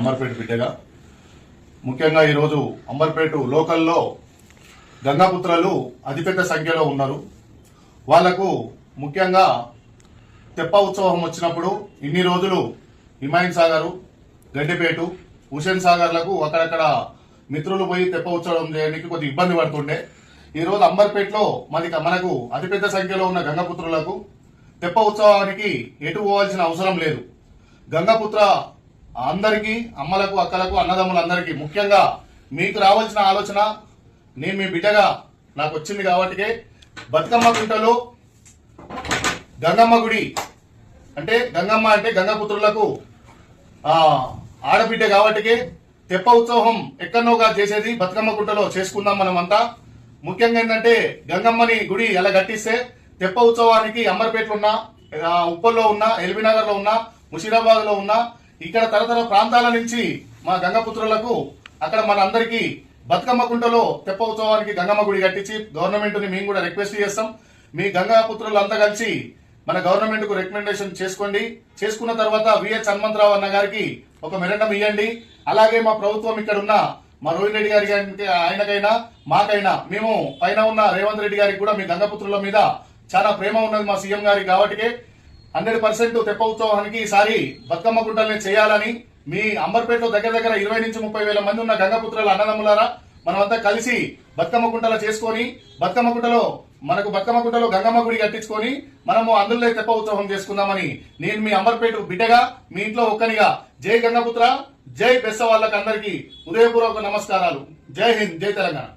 అంబర్పేట బిడ్డగా. ముఖ్యంగా ఈరోజు అంబర్పేట లోకల్లో గంగాపుత్రలు అతిపెద్ద సంఖ్యలో ఉన్నారు. వాళ్ళకు ముఖ్యంగా తెప్ప ఉత్సవం వచ్చినప్పుడు ఇన్ని రోజులు హిమాయన్ సాగరు గడ్డిపేటు హుసేన్ సాగర్లకు అక్కడక్కడ మిత్రులు పోయి తెప్ప ఉత్సవం చేయడానికి కొద్ది ఇబ్బంది పడుతుండే. ఈ రోజు అంబర్పేటలో మనకి మనకు అతిపెద్ద సంఖ్యలో ఉన్న గంగపుత్రులకు తెప్ప ఉత్సవానికి ఎటు పోవాల్సిన అవసరం లేదు. గంగపుత్ర అందరికీ అమ్మలకు అక్కలకు అన్నదమ్ములందరికీ ముఖ్యంగా మీకు రావాల్సిన ఆలోచన నేను మీ బిడ్డగా నాకు వచ్చింది కాబట్టి బతుకమ్మ గుంటలో గంగమ్మ గుడి అంటే గంగమ్మ అంటే గంగపుత్రులకు ఆడబిడ్డ కాబట్టి తెప్ప ఉత్సవం ఎక్కడనోగా చేసేది బతుకమ్మ గుంటలో చేసుకుందాం మనమంతా. ముఖ్యంగా ఏంటంటే గంగమ్మని గుడి ఎలా గట్టిస్తే తెప్ప ఉత్సవానికి అమ్మర్పేటలో ఉన్న ఉప్పల్లో ఉన్న ఎల్బీనగర్లో ఉన్న ముషీరాబాద్లో ఉన్న ఇక్కడ తరతర ప్రాంతాల నుంచి మా గంగపుత్రులకు అక్కడ మన అందరికీ బతుకమ్మ కుంటలో తెప్ప ఉత్సవానికి గంగమ్మ గుడి కట్టించి గవర్నమెంట్ని మేము కూడా రిక్వెస్ట్ చేస్తాం. మీ గంగాపుత్రులు అంతా కలిసి మన గవర్నమెంట్కు రికమెండేషన్ చేసుకోండి. చేసుకున్న తర్వాత విహెచ్ హనుమంతరావు అన్న గారికి ఒక మెరండం ఇవ్వండి అలాగే మా ప్రభుత్వం ఇక్కడ ఉన్న మా రోహిత్ రెడ్డి గారి ఆయనకైనా మాకైనా మేము పైన ఉన్న రేవంత్ రెడ్డి గారికి కూడా మీ గంగపుత్రుల మీద చాలా ప్రేమ ఉన్నది మా సీఎం గారికి కాబట్టి హండ్రెడ్ పర్సెంట్ తెప్ప ఉత్సవానికి ఈసారి బతుకమ్మ గుంటల్ని చేయాలని మీ అంబర్పేటలో దగ్గర దగ్గర ఇరవై నుంచి ముప్పై వేల మంది ఉన్న గంగపుత్రుల అన్నదమ్ములారా మనమంతా కలిసి బతుకమ్మ గుంటలు చేసుకొని బతుకమ్మ గుంటలో మనకు బతుకమ్మ గుంటలో గంగమ్మ గుడి కట్టించుకొని మనము అందులో తెప్ప ఉత్సవం చేసుకుందామని నేను మీ అంబర్పేట బిడ్డగా మీ ఇంట్లో ఒక్కనిగా జై గంగపుత్ర జై బెస్స వాళ్ళకి అందరికీ ఉదయపూర్వక నమస్కారాలు. జై హింద్ జై తెలంగాణ.